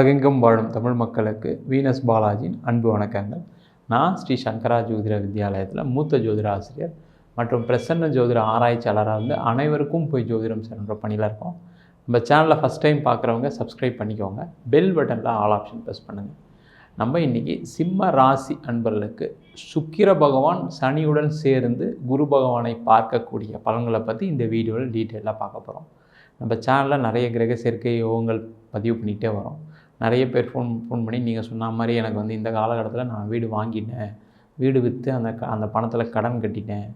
உலகெங்கும் வாழும் தமிழ் மக்களுக்கு வீனஸ் பாலாஜியின் அன்பு வணக்கங்கள். நான் ஸ்ரீ சங்கரா ஜோதிட வித்யாலயத்தில் மூத்த ஜோதிட ஆசிரியர் மற்றும் பிரசன்ன ஜோதிட ஆராய்ச்சியாளராக இருந்து அனைவருக்கும் போய் ஜோதிடம் சென்ற பணியில் இருக்கோம். நம்ம சேனலில் ஃபஸ்ட் டைம் பார்க்குறவங்க சப்ஸ்கிரைப் பண்ணிக்கோங்க. பெல் பட்டனில் ஆல் ஆப்ஷன் ப்ரெஸ் பண்ணுங்கள் நம்ம இன்றைக்கி சிம்ம ராசி அன்பர்களுக்கு சுக்கிர பகவான் சனியுடன் சேர்ந்து குரு பகவானை பார்க்கக்கூடிய பலன்களை பற்றி இந்த வீடியோவில் டீட்டெயிலாக பார்க்க போகிறோம் நம்ம சேனலில் நிறைய கிரக சேர்க்கை யோகங்கள் பதிவு பண்ணிகிட்டே வரோம். நிறைய பேர் ஃபோன் ஃபோன் பண்ணி நீங்கள் சொன்ன மாதிரி எனக்கு வந்து இந்த காலகட்டத்தில் நான் வீடு வாங்கிட்டேன். வீடு விற்று அந்த க அந்த பணத்தில் கடன் கட்டிட்டேன்.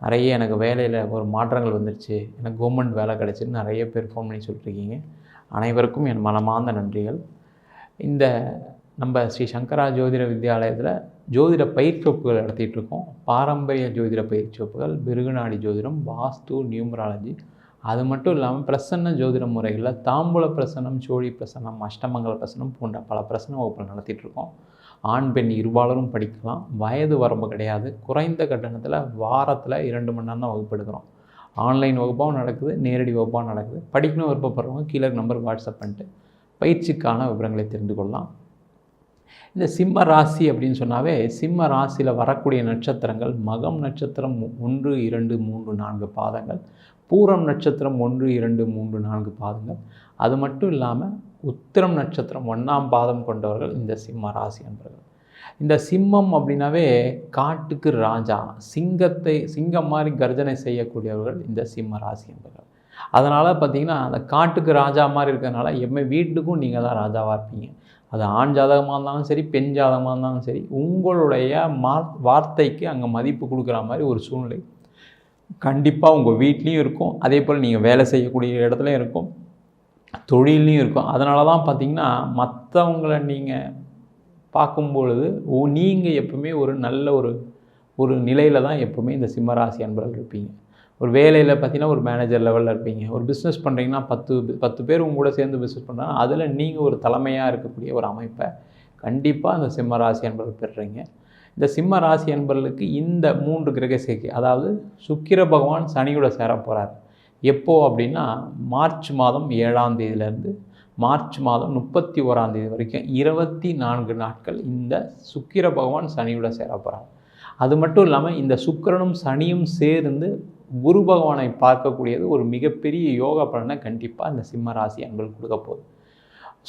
நிறைய எனக்கு வேலையில் ஒரு மாற்றங்கள் வந்துருச்சு. எனக்கு கவர்மெண்ட் வேலை கிடச்சின்னு நிறைய பேர் ஃபோன் பண்ணி சொல்லிட்டுருக்கீங்க. அனைவருக்கும் என் மனமார்ந்த நன்றிகள். இந்த நம்ம ஸ்ரீ சங்கரா ஜோதிட வித்யாலயத்தில் ஜோதிட பயிற்சி வகுப்புகள் நடத்திட்டு இருக்கோம் பாரம்பரிய ஜோதிட பயிற்சி வகுப்புகள் பிருகுநாடி ஜோதிடம் வாஸ்து நியூமராலஜி அது மட்டும் இல்லாமல் பிரசன்ன ஜோதிட முறைகளில் தாம்பூல பிரசனம் சோழி பிரசனம் அஷ்டமங்கல பிரசனம் போன்ற பல பிரசன வகுப்புகள் நடத்திட்டுருக்கோம் ஆண் பெண் இருபாலரும் படிக்கலாம். வயது வரம்பு கிடையாது. குறைந்த கட்டணத்தில் வாரத்தில் இரண்டு மணி நேரம் தான் வகுப்பு எடுக்கிறோம். ஆன்லைன் வகுப்பாகவும் நடக்குது நேரடி வகுப்பாகவும் நடக்குது. படிக்கணும் விருப்பப்படுறவங்க கீழே நம்பர் வாட்ஸ்அப் பண்ணிட்டு பயிற்சிக்கான விவரங்களை தெரிந்து கொள்ளலாம். இந்த சிம்ம ராசி அப்படின்னு சொன்னாவே சிம்ம ராசியில் வரக்கூடிய நட்சத்திரங்கள் மகம் நட்சத்திரம் ஒன்று இரண்டு மூன்று நான்கு பாதங்கள் பூரம் நட்சத்திரம் ஒன்று இரண்டு மூன்று நான்கு பாதங்கள். அது மட்டும் இல்லாமல் உத்திரம் நட்சத்திரம் ஒன்றாம் பாதம் கொண்டவர்கள் இந்த சிம்ம ராசி என்பவர்கள் இந்த சிம்மம் அப்படின்னாவே காட்டுக்கு ராஜா சிங்கத்தை சிங்கம் மாதிரி கர்ஜனை செய்யக்கூடியவர்கள் இந்த சிம்ம ராசி என்பவர்கள் அதனால் பார்த்தீங்கன்னா அந்த காட்டுக்கு ராஜா மாதிரி இருக்கிறதுனால எம்மை வீட்டுக்கும் நீங்கள் தான் ராஜாவாக இருப்பீங்க. அது ஆண் ஜாதகமாக இருந்தாலும் சரி பெண் ஜாதகமாக இருந்தாலும் சரி உங்களுடைய மா வார்த்தைக்கு அங்கே மதிப்பு கொடுக்குற மாதிரி ஒரு சூழ்நிலை. கண்டிப்பாக உங்கள் வீட்லேயும் இருக்கும். அதே போல் நீங்கள் வேலை செய்யக்கூடிய இடத்துலையும் இருக்கும். தொழிலையும் இருக்கும். அதனால தான் பார்த்தீங்கன்னா மற்றவங்களை நீங்கள் பார்க்கும்பொழுது நீங்கள் எப்பவுமே ஒரு நல்ல ஒரு ஒரு நிலையில் தான் எப்போவுமே இந்த சிம்மராசி அன்பர்கள் இருப்பீங்க. ஒரு வேலையில் பார்த்தீங்கன்னா ஒரு மேனேஜர் லெவலில் இருப்பீங்க. ஒரு பிஸ்னஸ் பண்ணுறீங்கன்னா பத்து பத்து பேர் உங்க கூட சேர்ந்து பிஸ்னஸ் பண்ணுறாங்க அதில் நீங்கள் ஒரு தலைமையாக இருக்கக்கூடிய ஒரு அமைப்பை கண்டிப்பாக அந்த சிம்ம ராசி என்பர்கள் பெறுறீங்க. இந்த சிம்ம ராசி என்பர்களுக்கு இந்த மூன்று கிரக சேர்க்கை அதாவது சுக்கிர பகவான் சனியோட சேர போகிறார் எப்போது அப்படின்னா மார்ச் மாதம் ஏழாம் தேதியிலேருந்து மார்ச் மாதம் முப்பத்தி ஓராம் தேதி வரைக்கும் இருபத்தி நான்கு நாட்கள் இந்த சுக்கிர பகவான் சனியோட சேர போகிறார் அது மட்டும் இல்லாமல் இந்த சுக்கிரனும் சனியும் சேர்ந்து குரு பகவானை பார்க்கக்கூடியது ஒரு மிகப்பெரிய யோகா பலனை கண்டிப்பாக இந்த சிம்ம ராசி அன்பர்கள் கொடுக்க போகுது.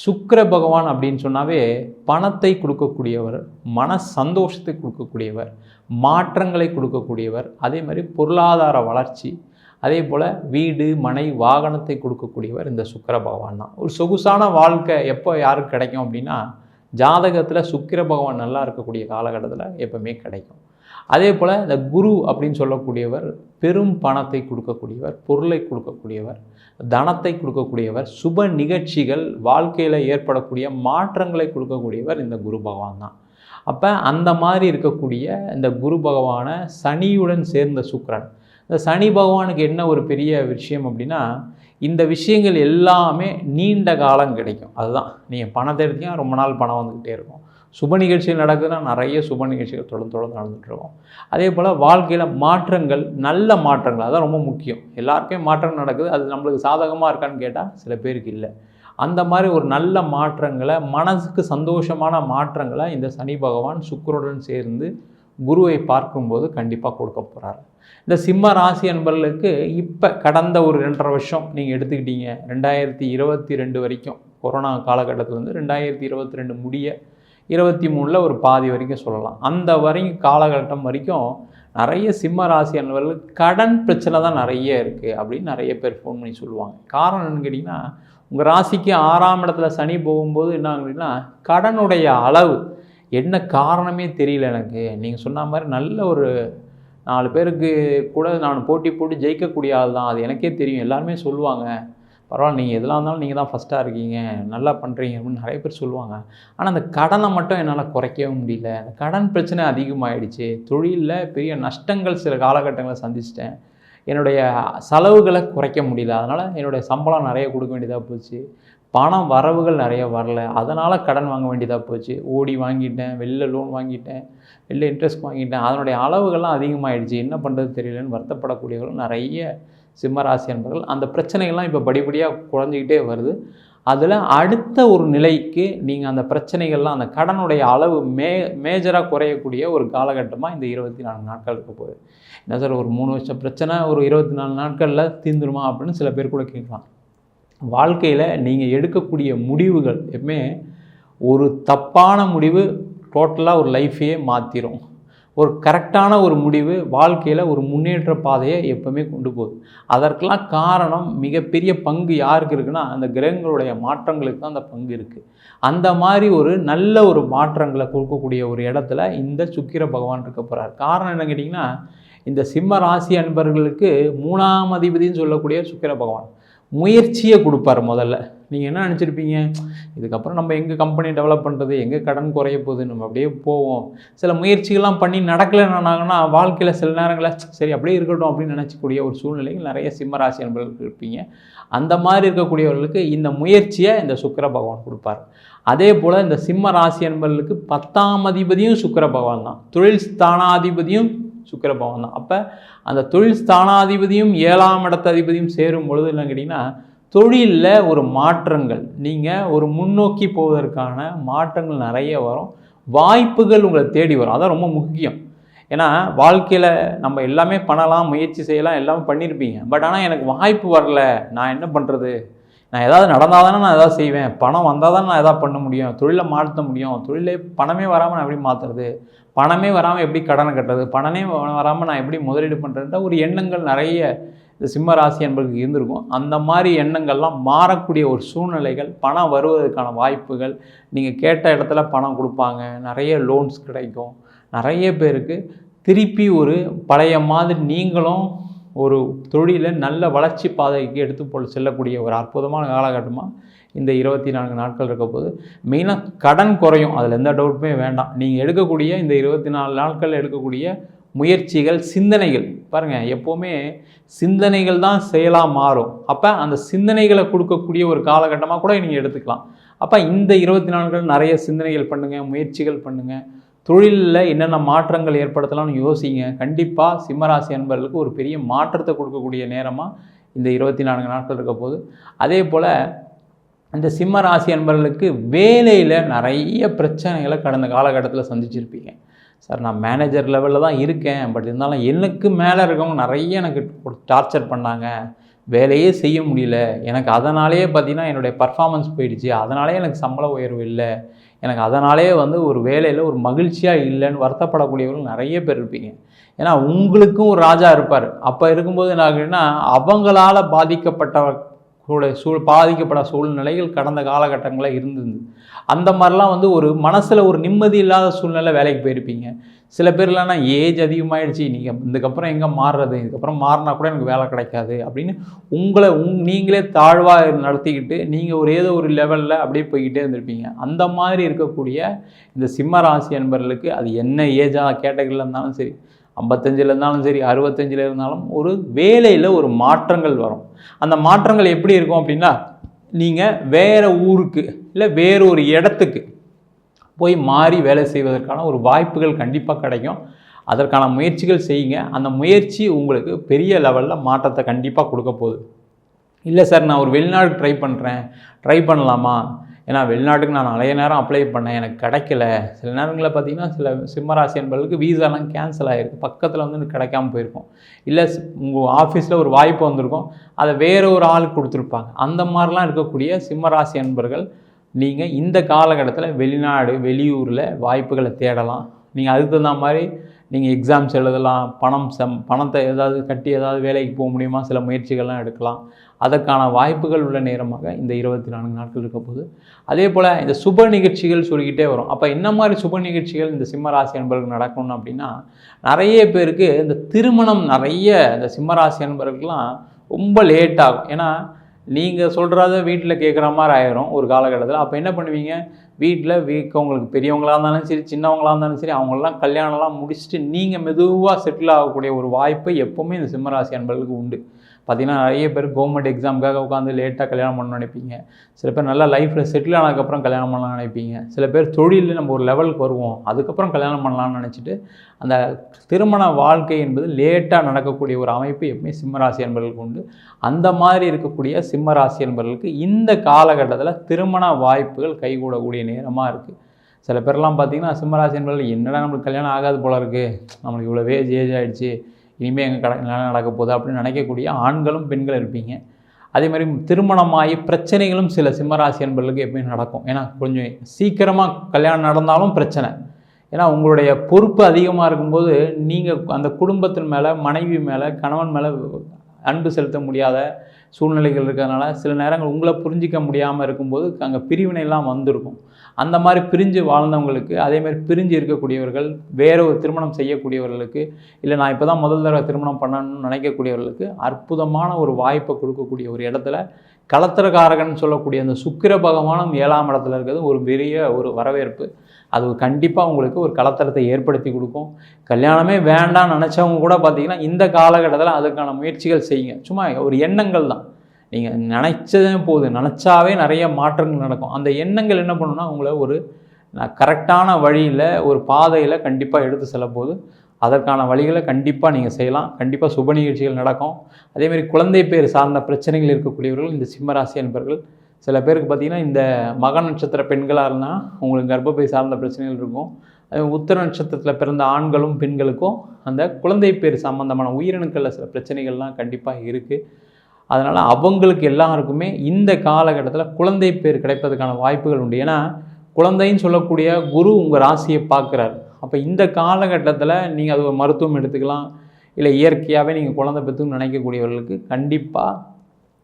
சுக்கர பகவான் அப்படின்னு சொன்னாவே பணத்தை கொடுக்கக்கூடியவர் மன சந்தோஷத்தை கொடுக்கக்கூடியவர் மாற்றங்களை கொடுக்கக்கூடியவர் அதே மாதிரி பொருளாதார வளர்ச்சி அதே போல் வீடு மனை வாகனத்தை கொடுக்கக்கூடியவர் இந்த சுக்கிர பகவான் தான். ஒரு சொகுசான வாழ்க்கை எப்போ யாருக்கு கிடைக்கும் அப்படின்னா ஜாதகத்தில் சுக்கிர பகவான் நல்லா இருக்கக்கூடிய காலகட்டத்தில் எப்போவுமே கிடைக்கும். அதே போல் இந்த குரு அப்படின்னு சொல்லக்கூடியவர் பெரும் பணத்தை கொடுக்கக்கூடியவர் பொருளை கொடுக்கக்கூடியவர் தனத்தை கொடுக்கக்கூடியவர் சுப நிகழ்ச்சிகள் வாழ்க்கையில் ஏற்படக்கூடிய மாற்றங்களை கொடுக்கக்கூடியவர் இந்த குரு பகவான் தான். அப்போ அந்த மாதிரி இருக்கக்கூடிய இந்த குரு பகவானை சனியுடன் சேர்ந்த சுக்கரன். இந்த சனி பகவானுக்கு என்ன ஒரு பெரிய விஷயம் அப்படின்னா இந்த விஷயங்கள் எல்லாமே நீண்ட காலம் கிடைக்கும். அதுதான். நீங்கள் பணத்தை எடுத்தீங்கன்னா ரொம்ப நாள் பணம் வந்துக்கிட்டே இருக்கும். சுப நிகழ்ச்சிகள் நடக்குதுன்னா நிறைய சுப நிகழ்ச்சிகள் தொடர்ந்து தொடர்ந்து நடந்துகிட்ருக்கோம் அதே போல் வாழ்க்கையில் மாற்றங்கள் நல்ல மாற்றங்கள் அதான் ரொம்ப முக்கியம். எல்லாருக்குமே மாற்றம் நடக்குது. அது நம்மளுக்கு சாதகமாக இருக்கான்னு கேட்டால் சில பேருக்கு இல்லை. அந்த மாதிரி ஒரு நல்ல மாற்றங்களை மனசுக்கு சந்தோஷமான மாற்றங்களை இந்த சனி பகவான் சுக்கருடன் சேர்ந்து குருவை பார்க்கும்போது கண்டிப்பாக கொடுக்க போகிறாரு இந்த சிம்ம ராசி அன்பர்களுக்கு இப்போ கடந்த ஒரு ரெண்டரை வருஷம் நீங்கள் எடுத்துக்கிட்டீங்க. ரெண்டாயிரத்தி இருபத்தி ரெண்டு வரைக்கும் கொரோனா காலகட்டத்திலேருந்து ரெண்டாயிரத்தி இருபத்தி ரெண்டு முடிய இருபத்தி மூணில் ஒரு பாதி வரைக்கும் சொல்லலாம். அந்த வரைக்கும் காலகட்டம் வரைக்கும் நிறைய சிம்ம ராசி அன்பர்கள் கடன் பிரச்சனை தான் நிறைய இருக்குது அப்படின்னு நிறைய பேர் ஃபோன் பண்ணி சொல்லுவாங்க. காரணம் என்னன்னு கேட்டிங்கன்னா உங்கள் ராசிக்கு ஆறாம் இடத்துல சனி போகும்போது என்ன அப்படின்னா கடனுடைய அளவு. என்ன காரணமே தெரியல எனக்கு. நீங்கள் சொன்ன மாதிரி நல்ல ஒரு நாலு பேருக்கு கூட நான் போட்டி போட்டு ஜெயிக்கக்கூடிய ஆள் தான். அது எனக்கே தெரியும். எல்லாருமே சொல்லுவாங்க. பரவாயில்ல நீங்கள் எதெல்லாம் இருந்தாலும் நீங்கள் தான் ஃபஸ்ட்டாக இருக்கீங்க. நல்லா பண்ணுறீங்க அப்படின்னு நிறைய பேர் சொல்லுவாங்க. ஆனால் அந்த கடனை மட்டும் என்னால் குறைக்கவே முடியல. அந்த கடன் பிரச்சனை அதிகமாகிடுச்சு தொழிலில் பெரிய நஷ்டங்கள் சில காலகட்டங்களில் சந்திச்சிட்டேன். என்னுடைய செலவுகளை குறைக்க முடியல. அதனால் என்னுடைய சம்பளம் நிறைய கொடுக்க வேண்டியதாக போச்சு. பணம் வரவுகள் நிறைய வரல. அதனால் கடன் வாங்க வேண்டியதாக போச்சு. ஓடி வாங்கிட்டேன். வெளில லோன் வாங்கிட்டேன். வெளில இன்ட்ரெஸ்ட் வாங்கிட்டேன். அதனுடைய அளவுகள்லாம் அதிகமாகிடுச்சு என்ன பண்ணுறது தெரியலன்னு வருத்தப்படக்கூடியவர்கள் நிறைய சிம்மராசி என்பர்கள் அந்த பிரச்சனைகள்லாம் இப்போ படிப்படியாக குறைஞ்சிக்கிட்டே வருது. அதில் அடுத்த ஒரு நிலைக்கு நீங்கள் அந்த பிரச்சனைகள்லாம் அந்த கடனுடைய அளவு மே மேஜராக குறையக்கூடிய ஒரு காலகட்டமாக இந்த இருபத்தி நாலு நாட்கள் இருக்க போகுது. என்ன சார் ஒரு மூணு வருஷம் பிரச்சனை ஒரு இருபத்தி நாலு நாட்களில் தீந்துருமா அப்படின்னு சில பேர் கூட கேட்கலாம். வாழ்க்கையில் நீங்கள் எடுக்கக்கூடிய முடிவுகள் எப்பவுமே ஒரு தப்பான முடிவு டோட்டலாக ஒரு லைஃப்பையே மாற்றிடும் ஒரு கரெக்டான ஒரு முடிவு வாழ்க்கையில் ஒரு முன்னேற்ற பாதையை எப்பவுமே கொண்டு போகுது. அதற்கெல்லாம் காரணம் மிகப்பெரிய பங்கு யாருக்கு இருக்குன்னா அந்த கிரகங்களுடைய மாற்றங்களுக்கு தான் அந்த பங்கு இருக்குது அந்த மாதிரி ஒரு நல்ல ஒரு மாற்றங்களை கொடுக்கக்கூடிய ஒரு இடத்துல இந்த சுக்கிர பகவான் இருக்க போகிறார் காரணம் என்ன கேட்டிங்கன்னா இந்த சிம்ம ராசி அன்பர்களுக்கு மூணாம் அதிபதினு சொல்லக்கூடிய சுக்கிர பகவான் முயற்சியை கொடுப்பார் முதல்ல. நீங்கள் என்ன நினச்சிருப்பீங்க? இதுக்கப்புறம் நம்ம எங்கள் கம்பெனி டெவலப் பண்ணுறது எங்கே கடன் குறைய போகுது? நம்ம அப்படியே போவோம். சில முயற்சிகள்லாம் பண்ணி நடக்கலைன்னாங்கன்னா வாழ்க்கையில் சில நேரங்களில் சரி அப்படியே இருக்கட்டும் அப்படின்னு நினச்சக்கூடிய ஒரு சூழ்நிலையில் நிறைய சிம்மராசி அன்பர்களுக்கு இருப்பீங்க. அந்த மாதிரி இருக்கக்கூடியவர்களுக்கு இந்த முயற்சியை இந்த சுக்கர பகவான் கொடுப்பார். அதே போல் இந்த சிம்ம ராசி அன்பர்களுக்கு பத்தாம் அதிபதியும் சுக்கிர பகவான் தான். தொழில் ஸ்தானாதிபதியும் சுக்கிர பகவான் தான். அப்போ அந்த தொழில் ஸ்தானாதிபதியும் ஏழாம் இடத்த அதிபதியும் சேரும் பொழுது என்ன கேட்டிங்கன்னா தொழிலில் ஒரு மாற்றங்கள். நீங்கள் ஒரு முன்னோக்கி போவதற்கான மாற்றங்கள் நிறைய வரும். வாய்ப்புகள் உங்களை தேடி வரும். அதான் ரொம்ப முக்கியம். ஏன்னா வாழ்க்கையில் நம்ம எல்லாமே பண்ணலாம் முயற்சி செய்யலாம் எல்லாமே பண்ணியிருப்பீங்க பட் ஆனால் எனக்கு வாய்ப்பு வரல. நான் என்ன பண்ணுறது நான் ஏதாவது நடந்தால் தானே நான் எதாவது செய்வேன். பணம் வந்தால் தானே நான் எதாவது பண்ண முடியும். தொழிலை மாற்ற முடியும். தொழிலே பணமே வராமல் நான் எப்படி மாற்றுறது பணமே வராமல் எப்படி கடனை கட்டுறது? பணமே வராமல் நான் எப்படி முதலீடு பண்ணுறதுன்ற ஒரு எண்ணங்கள் நிறைய இந்த சிம்ம ராசி என்பதுக்கு இருந்திருக்கும். அந்த மாதிரி எண்ணங்கள்லாம் மாறக்கூடிய ஒரு சூழ்நிலைகள் பணம் வருவதற்கான வாய்ப்புகள் நீங்கள் கேட்ட இடத்துல பணம் கொடுப்பாங்க நிறைய லோன்ஸ் கிடைக்கும். நிறைய பேருக்கு திருப்பி ஒரு பழைய மாதிரி நீங்களும் ஒரு தொழிலை நல்ல வளர்ச்சி பாதைக்கு எடுத்து போல் செல்லக்கூடிய ஒரு அற்புதமான காலகட்டமாக இந்த இருபத்தி நான்கு நாட்கள் இருக்க போது மெயினாக கடன் குறையும் அதில் எந்த டவுட்டுமே வேண்டாம். நீங்கள் எடுக்கக்கூடிய இந்த இருபத்தி நாலு நாட்கள் எடுக்கக்கூடிய முயற்சிகள் சிந்தனைகள். பாருங்கள் எப்போவுமே சிந்தனைகள் தான் செயலாக மாறும். அப்போ அந்த சிந்தனைகளை கொடுக்கக்கூடிய ஒரு காலகட்டமாக கூட நீங்கள் எடுத்துக்கலாம். அப்போ இந்த இருபத்தி நாட்கள் நிறைய சிந்தனைகள் பண்ணுங்கள் முயற்சிகள் பண்ணுங்கள் தொழிலில் என்னென்ன மாற்றங்கள் ஏற்படுத்தலாம்னு யோசிங்க. கண்டிப்பாக சிம்மராசி அன்பர்களுக்கு ஒரு பெரிய மாற்றத்தை கொடுக்கக்கூடிய நேரமாக இந்த இருபத்தி நான்கு நாட்கள் இருக்க போது அதே போல் இந்த சிம்ம ராசி அன்பர்களுக்கு வேலையில் நிறைய பிரச்சனைகளை கடந்த காலகட்டத்தில் சந்திச்சிருப்பீங்க. சார் நான் மேனேஜர் லெவலில் தான் இருக்கேன். பட் இருந்தாலும் எனக்கு மேலே இருக்கவங்க நிறைய எனக்கு டார்ச்சர் பண்ணாங்க. வேலையே செய்ய முடியல. எனக்கு அதனாலேயே பார்த்தீங்கன்னா என்னுடைய பர்ஃபாமன்ஸ் போயிடுச்சு. அதனாலே எனக்கு சம்பள உயர்வு இல்லை. எனக்கு அதனாலே வந்து ஒரு வேலையில் ஒரு மகிழ்ச்சியாக இல்லைன்னு வருத்தப்படக்கூடியவர்கள் நிறைய பேர் இருப்பீங்க. ஏன்னா உங்களுக்கும் ஒரு ராஜா இருப்பார். அப்போ இருக்கும்போது என்ன ஆகுதுன்னா அவங்களால பாதிக்கப்பட்டவர் சூழல் சூழ் பாதிக்கப்பட சூழ்நிலைகள் கடந்த காலகட்டங்களில் இருந்தது. அந்த மாதிரிலாம் வந்து ஒரு மனசில் ஒரு நிம்மதி இல்லாத சூழ்நிலை வேலைக்கு போயிருப்பீங்க. சில பேர்லாம்னா ஏஜ் அதிகமாகிடுச்சு நீங்கள் இதுக்கப்புறம் எங்கே மாறுறது? இதுக்கப்புறம் மாறினா கூட எனக்கு வேலை கிடைக்காது அப்படின்னு உங்களை உங் நீங்களே தாழ்வாக நடத்திக்கிட்டு நீங்கள் ஒரு ஏதோ ஒரு லெவலில் அப்படியே போய்கிட்டே இருந்திருப்பீங்க. அந்த மாதிரி இருக்கக்கூடிய இந்த சிம்ம ராசி அன்பர்களுக்கு அது என்ன ஏஜாக கேட்டகரியில் இருந்தாலும் சரி ஐம்பத்தஞ்சில் இருந்தாலும் சரி அறுபத்தஞ்சில் இருந்தாலும் ஒரு வேலையில் ஒரு மாற்றங்கள் வரும். அந்த மாற்றங்கள் எப்படி இருக்கும் அப்படின்னா நீங்கள் வேறு ஊருக்கு இல்லை வேறு ஒரு இடத்துக்கு போய் மாறி வேலை செய்வதற்கான ஒரு வாய்ப்புகள் கண்டிப்பாக கிடைக்கும். அதற்கான முயற்சிகள் செய்யுங்க. அந்த முயற்சி உங்களுக்கு பெரிய லெவலில் மாற்றத்தை கண்டிப்பாக கொடுக்க போகுது. இல்லை சார் நான் ஒரு வெளிநாடு ட்ரை பண்ணுறேன் ட்ரை பண்ணலாமா? ஏன்னா வெளிநாட்டுக்கு நான் நிறைய நேரம் அப்ளை பண்ணேன். எனக்கு கிடைக்கல. சில நேரங்களில் பார்த்தீங்கன்னா சில சிம்மராசி என்பவர்களுக்கு வீசாலாம் கேன்சல் ஆகிருக்கு பக்கத்தில் வந்து எனக்கு கிடைக்காம போயிருக்கும். இல்லை உங்கள் ஆஃபீஸில் ஒரு வாய்ப்பு வந்திருக்கும். அதை வேறு ஒரு ஆளுக்கு கொடுத்துருப்பாங்க. அந்த மாதிரிலாம் இருக்கக்கூடிய சிம்மராசி என்பர்கள் நீங்கள் இந்த காலகட்டத்தில் வெளிநாடு வெளியூரில் வாய்ப்புகளை தேடலாம். நீங்கள் அதுக்கு தகுந்த மாதிரி நீங்கள் எக்ஸாம்ஸ் எழுதலாம் பணம் சம் பணத்தை ஏதாவது கட்டி ஏதாவது வேலைக்கு போக முடியுமா? சில முயற்சிகள்லாம் எடுக்கலாம். அதற்கான வாய்ப்புகள் உள்ள நேரமாக இந்த இருபத்தி நான்கு நாட்கள் இருக்க போது அதே போல் இந்த சுப நிகழ்ச்சிகள் சொல்லிக்கிட்டே வரும். அப்போ என்ன மாதிரி சுப நிகழ்ச்சிகள் இந்த சிம்மராசி அன்பர்களுக்கு நடக்கணும் அப்படின்னா நிறைய பேருக்கு இந்த திருமணம் நிறைய இந்த சிம்மராசி அன்பர்களுக்கெலாம் ரொம்ப லேட் ஆகும். ஏன்னா நீங்கள் சொல்கிறத வீட்டில் கேட்குற மாதிரி ஆயிரும் ஒரு காலகட்டத்தில். அப்போ என்ன பண்ணுவீங்க? வீட்டில் வீக்க உங்களுக்கு பெரியவங்களாக இருந்தாலும் சரி சின்னவங்களாக இருந்தாலும் சரி அவங்களெலாம் கல்யாணம்லாம் முடிச்சுட்டு நீங்கள் மெதுவாக செட்டில் ஆகக்கூடிய ஒரு வாய்ப்பு எப்போவுமே இந்த சிம்மராசி அன்பர்களுக்கு உண்டு. பார்த்திங்கன்னா நிறைய பேர் கவர்மெண்ட் எக்ஸாமுக்காக உட்காந்து லேட்டாக கல்யாணம் பண்ண நினைப்பீங்க. சில பேர் நல்லா லைஃப்பில் செட்டில் ஆனதுக்கப்புறம் கல்யாணம் பண்ணலாம்னு நினைப்பீங்க. சில பேர் தொழிலில் நம்ம ஒரு லெவலுக்கு வருவோம். அதுக்கப்புறம் கல்யாணம் பண்ணலாம்னு நினச்சிட்டு அந்த திருமண வாழ்க்கை என்பது லேட்டாக நடக்கக்கூடிய ஒரு அமைப்பு எப்பவுமே சிம்மராசி என்பவர்களுக்கு உண்டு. அந்த மாதிரி இருக்கக்கூடிய சிம்மராசி என்பவர்களுக்கு இந்த காலகட்டத்தில் திருமண வாய்ப்புகள் கைகூடக்கூடிய நேரமாக இருக்குது சில பேர்லாம் பார்த்தீங்கன்னா சிம்மராசி என்பவர்கள் என்னடா நம்மளுக்கு கல்யாணம் ஆகாது போல இருக்குது நம்மளுக்கு இவ்வளோ ஏஜ் ஏஜ் ஆகிடுச்சு இனிமேல் எங்கள் கட நடக்க போகுது அப்படின்னு நினைக்கக்கூடிய ஆண்களும் பெண்களும் இருப்பீங்க. அதே மாதிரி திருமணமாகி பிரச்சனைகளும் சில சிம்மராசி என்பர்களுக்கு எப்பயும் நடக்கும். ஏன்னா கொஞ்சம் சீக்கிரமாக கல்யாணம் நடந்தாலும் பிரச்சனை. ஏன்னா உங்களுடைய பொறுப்பு அதிகமாக இருக்கும்போது நீங்கள் அந்த குடும்பத்தின் மேலே மனைவி மேலே கணவன் மேலே அன்பு செலுத்த முடியாத சூழ்நிலைகள் இருக்கிறதுனால சில நேரங்கள் உங்களை புரிஞ்சிக்க முடியாமல் இருக்கும்போது அங்கே பிரிவினைலாம் வந்திருக்கும். அந்த மாதிரி பிரிஞ்சு வாழ்ந்தவங்களுக்கு அதேமாதிரி பிரிஞ்சு இருக்கக்கூடியவர்கள் வேற ஒரு திருமணம் செய்யக்கூடியவர்களுக்கு இல்லை நான் இப்போ தான் முதல் தடவை திருமணம் பண்ணணும்னு நினைக்கக்கூடியவர்களுக்கு அற்புதமான ஒரு வாய்ப்பை கொடுக்கக்கூடிய ஒரு இடத்துல கலத்திரக்காரகன் சொல்லக்கூடிய அந்த சுக்கிர பகவானும் ஏழாம் இடத்துல இருக்கிறது ஒரு பெரிய ஒரு வரவேற்பு. அது கண்டிப்பாக உங்களுக்கு ஒரு கலத்தரத்தை ஏற்படுத்தி கொடுக்கும். கல்யாணமே வேண்டாம்னு நினச்சவங்க கூட பார்த்தீங்கன்னா இந்த காலகட்டத்தில் அதுக்கான முயற்சிகள் செய்யுங்க. சும்மா ஒரு எண்ணங்கள் தான். நீங்கள் நினச்சதே போது நினச்சாவே நிறைய மாற்றங்கள் நடக்கும். அந்த எண்ணங்கள் என்ன பண்ணுன்னா உங்களை ஒரு கரெக்டான வழியில் ஒரு பாதையில் கண்டிப்பாக எடுத்து செல்ல போது அதற்கான வழிகளை கண்டிப்பாக நீங்கள் செய்யலாம். கண்டிப்பாக சுப நிகழ்ச்சிகள் நடக்கும். அதேமாதிரி குழந்தை பேர் சார்ந்த பிரச்சனைகள் இருக்கக்கூடியவர்கள் இந்த சிம்மராசி என்பர்கள் சில பேருக்கு பார்த்திங்கன்னா இந்த மக நட்சத்திர பெண்களாக இருந்தால் உங்களுக்கு கர்ப்பப்பை சார்ந்த பிரச்சனைகள் இருக்கும். அதே உத்தர நட்சத்திரத்தில் பிறந்த ஆண்களும் பெண்களுக்கும் அந்த குழந்தை பேர் சம்மந்தமான உயிரணுக்களில் சில பிரச்சனைகள்லாம் கண்டிப்பாக இருக்குது அதனால் அவங்களுக்கு எல்லாருக்குமே இந்த காலகட்டத்தில் குழந்தை பேர் கிடைப்பதற்கான வாய்ப்புகள் உண்டு. ஏன்னா குழந்தைன்னு சொல்லக்கூடிய குரு உங்கள் ராசியை பார்க்குறாரு. அப்போ இந்த காலகட்டத்தில் நீங்கள் அது ஒரு மருத்துவம் எடுத்துக்கலாம். இல்லை இயற்கையாகவே நீங்கள் குழந்தை பெற்றுன்னு நினைக்கக்கூடியவர்களுக்கு கண்டிப்பாக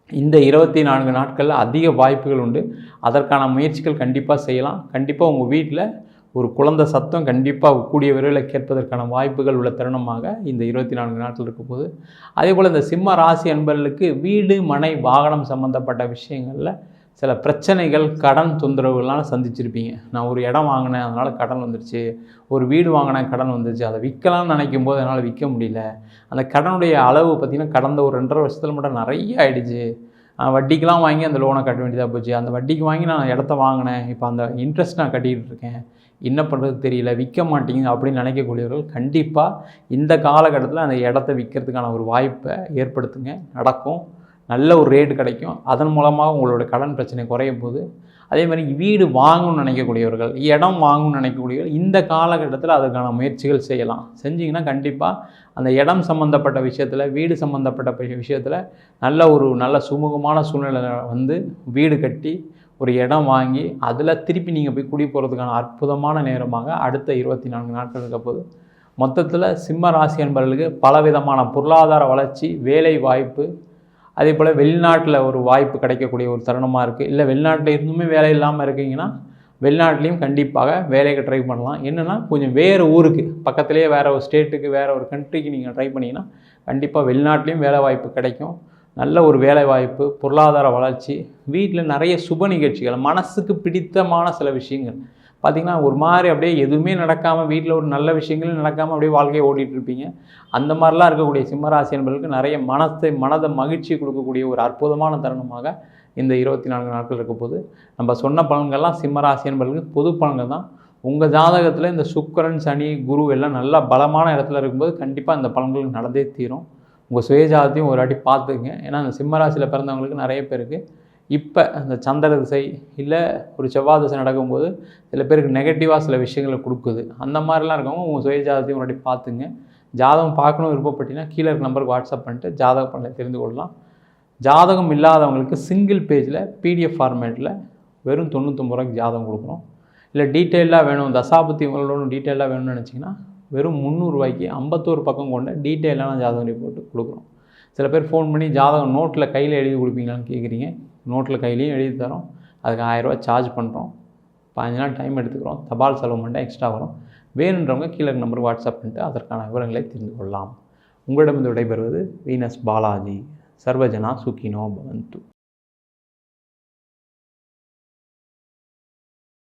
இந்த இருபத்தி நான்கு நாட்களில் அதிக வாய்ப்புகள் உண்டு. அதற்கான முயற்சிகள் கண்டிப்பாக செய்யலாம். கண்டிப்பாக உங்கள் வீட்டில் ஒரு குழந்தை சத்தம் கண்டிப்பாக கூடிய விரைவில் கேட்பதற்கான வாய்ப்புகள் உள்ள தருணமாக இந்த இருபத்தி நான்கு நாட்கள் இருக்கும் போது அதே போல் இந்த சிம்ம ராசி அன்பர்களுக்கு வீடு மனை வாகனம் சம்மந்தப்பட்ட விஷயங்களில் சில பிரச்சனைகள் கடன் தொந்தரவுகள்லாம் சந்திச்சிருப்பீங்க. நான் ஒரு இடம் வாங்கினேன் அதனால் கடன் வந்துருச்சு. ஒரு வீடு வாங்கினேன் கடன் வந்துருச்சு. அதை விற்கலாம்னு நினைக்கும் போது என்னால் விற்க முடியல. அந்த கடனுடைய அளவு பார்த்திங்கன்னா கடந்த ஒரு ரெண்டரை வருஷத்தில் மட்டும் நிறைய ஆகிடுச்சு வட்டிக்கெலாம் வாங்கி அந்த லோனை கட்ட வேண்டியதாக போச்சு. அந்த வட்டிக்கு வாங்கி நான் இடத்த வாங்கினேன். இப்போ அந்த இன்ட்ரெஸ்ட் நான் கட்டிகிட்டு இருக்கேன். என்ன பண்ணுறது தெரியல. விற்க மாட்டேங்குது அப்படின்னு நினைக்கக்கூடியவர்கள் கண்டிப்பாக இந்த காலகட்டத்தில் அந்த இடத்த விற்கிறதுக்கான ஒரு வாய்ப்பை ஏற்படுத்துங்க. நடக்கும். நல்ல ஒரு ரேட்டு கிடைக்கும். அதன் மூலமாக உங்களோட கடன் பிரச்சனை குறையும் போது அதே மாதிரி வீடு வாங்கணும்னு நினைக்கக்கூடியவர்கள் இடம் வாங்கணும்னு நினைக்கக்கூடியவர்கள் இந்த காலகட்டத்தில் அதுக்கான முயற்சிகள் செய்யலாம். செஞ்சிங்கன்னா கண்டிப்பாக அந்த இடம் சம்மந்தப்பட்ட விஷயத்தில் வீடு சம்மந்தப்பட்ட விஷயத்தில் நல்ல ஒரு நல்ல சுமூகமான சூழ்நிலை வந்து வீடு கட்டி ஒரு இடம் வாங்கி அதில் திருப்பி நீங்கள் போய் குடி போகிறதுக்கான அற்புதமான நேரமாக அடுத்த இருபத்தி நான்கு நாட்கள் இருக்க போது மொத்தத்தில் சிம்ம ராசி என்பவர்களுக்கு பலவிதமான பொருளாதார வளர்ச்சி வேலை வாய்ப்பு அதே போல் வெளிநாட்டில் ஒரு வாய்ப்பு கிடைக்கக்கூடிய ஒரு தருணமாக இருக்குது இல்லை வெளிநாட்டில் இருந்துமே வேலை இல்லாமல் இருக்கீங்கன்னா வெளிநாட்டிலையும் கண்டிப்பாக வேலைக்கு ட்ரை பண்ணலாம். என்னென்னா கொஞ்சம் வேறு ஊருக்கு பக்கத்துலேயே வேறு ஒரு ஸ்டேட்டுக்கு வேறு ஒரு கண்ட்ரிக்கு நீங்கள் ட்ரை பண்ணிங்கன்னா கண்டிப்பாக வெளிநாட்டிலையும் வேலை வாய்ப்பு கிடைக்கும். நல்ல ஒரு வேலை வாய்ப்பு பொருளாதார வளர்ச்சி வீட்டில் நிறைய சுப நிகழ்ச்சிகள் மனசுக்கு பிடித்தமான சில விஷயங்கள். பார்த்திங்கன்னா ஒரு மாதிரி அப்படியே எதுவுமே நடக்காமல் வீட்டில் ஒரு நல்ல விஷயங்களும் நடக்காமல் அப்படியே வாழ்க்கையை ஓட்டிகிட்ருப்பீங்க அந்த மாதிரிலாம் இருக்கக்கூடிய சிம்மராசி என்பதற்கு நிறைய மனத்தை மனதை மகிழ்ச்சி கொடுக்கக்கூடிய ஒரு அற்புதமான தருணமாக இந்த இருபத்தி நான்கு நாட்கள் இருக்க போது நம்ம சொன்ன பலன்கள்லாம் சிம்மராசி என்பதற்கு பொது பலன்கள் தான். உங்கள் ஜாதகத்தில் இந்த சுக்கரன் சனி குரு எல்லாம் நல்லா பலமான இடத்துல இருக்கும்போது கண்டிப்பாக இந்த பலன்கள் நடந்தே தீரும். உங்கள் சுயஜாதத்தையும் ஒரு வாட்டி பார்த்துக்குங்க. ஏன்னா அந்த சிம்மராசியில் பிறந்தவங்களுக்கு நிறைய பேருக்கு இப்போ அந்த சந்திர திசை இல்லை ஒரு செவ்வாய் திசை நடக்கும்போது சில பேருக்கு நெகட்டிவாக சில விஷயங்களை கொடுக்குது. அந்த மாதிரிலாம் இருக்கவங்க உங்கள் சுய ஜாதகத்தையும் முன்னாடி பார்த்துங்க. ஜாதகம் பார்க்கணும் விருப்பப்பட்டீங்கன்னா கீழே இருக்க நம்பருக்கு வாட்ஸ்அப் பண்ணிட்டு ஜாதகம் பண்ண தெரிந்து கொள்ளலாம். ஜாதகம் இல்லாதவங்களுக்கு சிங்கிள் பேஜில் பிடிஎஃப் ஃபார்மேட்டில் வெறும் தொண்ணூற்றொம்பது ரூபாய்க்கு ஜாதகம் கொடுக்குறோம் இல்லை டீட்டெயிலாக வேணும் தசாபத்தி உங்களோட டீட்டெயிலாக வேணும்னு நினச்சிங்கன்னா வெறும் முந்நூறுரூவாய்க்கு ஐம்பத்தோரு பக்கம் கொண்ட டீட்டெயிலான ஜாதகம் ரிப்போர்ட்டு கொடுக்குறோம் சில பேர் ஃபோன் பண்ணி ஜாதகம் நோட்டில் கையில் எழுதி கொடுப்பீங்களான்னு கேட்குறீங்க நோட்டில் கையிலையும் எழுதி தரோம். அதுக்கு ஆயிரரூவா சார்ஜ் பண்ணுறோம் பதினஞ்சு நாள் டைம் எடுத்துக்கிறோம். தபால் செலவு மட்டும் எக்ஸ்ட்ரா வரும். வேணுன்றவங்க கீழே நம்பருக்கு வாட்ஸ்அப் பண்ணிட்டு அதற்கான விவரங்களை தெரிந்து கொள்ளலாம். உங்களிடமிருந்து விடைபெறுவது வீனஸ் பாலாஜி. சர்வஜனா சுக்கினோ பவந்து.